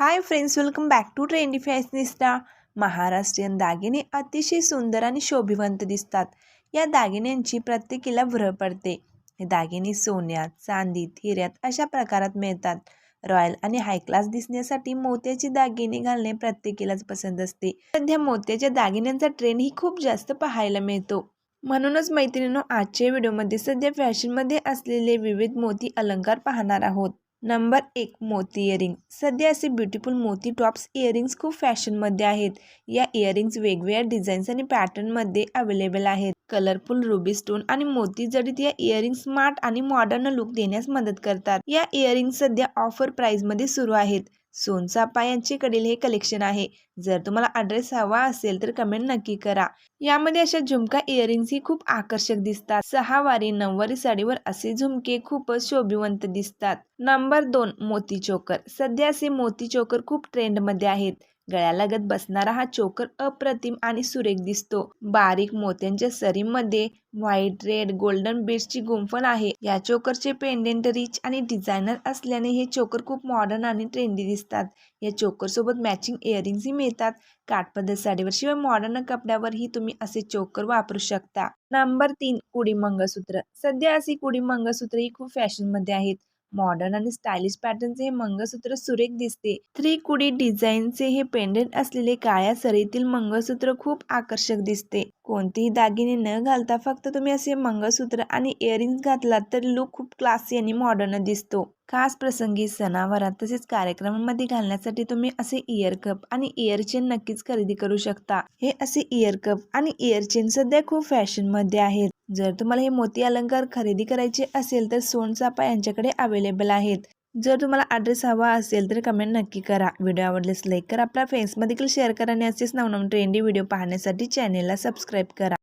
Hi friends welcome back to trendy fashionista Maharashtrian दागिने अतिशय सुंदर आणि शोभिवंत दिसतात. या दागिन्यांची प्रत्येकीला भर पडते. हे दागिने सोन्यात चांदीत हिऱ्यात अशा प्रकारात मिळतात. रॉयल आणि हाय क्लास दिसण्यासाठी मोत्याचे दागिने घालणे प्रत्येकीलाच पसंत असते. सध्या मोत्याच्या दागिन्यांचा ट्रेंड ही खूप जास्त पाहायला मिळतो. म्हणूनच मैत्रिणींनो आजच्या व्हिडिओमध्ये सध्या फॅशनमध्ये असलेले विविध मोती अलंकार पाहणार आहोत. नंबर एक मोती इयरिंग सध्या असे ब्युटिफुल मोती टॉप्स इयरिंग्स खूप फॅशनमध्ये आहेत. या इयरिंग्स वेगवेगळ्या डिझाईन्स आणि पॅटर्नमध्ये अवेलेबल आहेत. कलरफुल रुबी स्टोन आणि मोती जडीत या इयरिंग्स स्मार्ट आणि मॉडर्न लुक देण्यास मदत करतात. या इयरिंग सध्या ऑफर प्राइसमध्ये सुरू आहेत. सोनचापा यांच्याकडील हे कलेक्शन आहे. जर तुम्हाला अड्रेस हवा असेल तर कमेंट नक्की करा. यामध्ये अशा झुमका इयरिंग्स ही खूप आकर्षक दिसतात. सहावारी नऊवारी साडीवर असे झुमके खूपच शोभिवंत दिसतात. नंबर दोन मोती चोकर. सध्या असे मोती चोकर खूप ट्रेंडमध्ये आहेत. गळ्यालगत बसणारा हा चोकर अप्रतिम आणि सुरेख दिसतो. बारीक मोत्यांच्या सरीमध्ये व्हाईट रेड गोल्डन बीड्सची गुंफण आहे. या चोकरचे पेंडेंट रिच आणि डिझायनर असल्याने हे चोकर खूप मॉडर्न आणि ट्रेंडी दिसतात. या चोकरसोबत मॅचिंग इयरिंग्सही मिळतात. काठपद्धत साडीवर शिवाय मॉडर्न कपड्यावरही तुम्ही असे चोकर वापरू शकता. नंबर तीन कुडी मंगळसूत्र. सध्या अशी कुडी मंगळसूत्र ही खूप फॅशनमध्ये आहेत. मॉडर्न आणि स्टायलिश पॅटर्नचे हे मंगळसूत्र सुरेख दिसते. थ्री कुडी डिझाईनचे हे पेंडेंट असलेले काळ्या सरीतील मंगळसूत्र खूप आकर्षक दिसते. कोणतेही दागिने न घालता फक्त तुम्ही असे मंगळसूत्र आणि इयरिंग्स घातलात तर लुक खूप क्लासी आणि मॉडर्न दिसतो. खास प्रसंगी सणावारात तसेच कार्यक्रमांमध्ये घालण्यासाठी तुम्ही असे इयर कप आणि इयर चेन नक्कीच खरेदी करू शकता. हे असे इयर कप आणि इयर चेन सध्या खूप फॅशनमध्ये आहेत. जर तुम्हाला हे मोती अलंकार खरेदी करायचे असेल तर सोनचापा यांच्याकडे अवेलेबल आहेत. जर तुम्हाला ॲड्रेस हवा असेल तर कमेंट नक्की करा. व्हिडिओ आवडल्यास लाईक करा. आपल्या फ्रेंड्समध्ये देखील शेअर करा आणि असेच नवनवीन ट्रेंडी व्हिडिओ पाहण्यासाठी चॅनेलला सबस्क्राईब करा.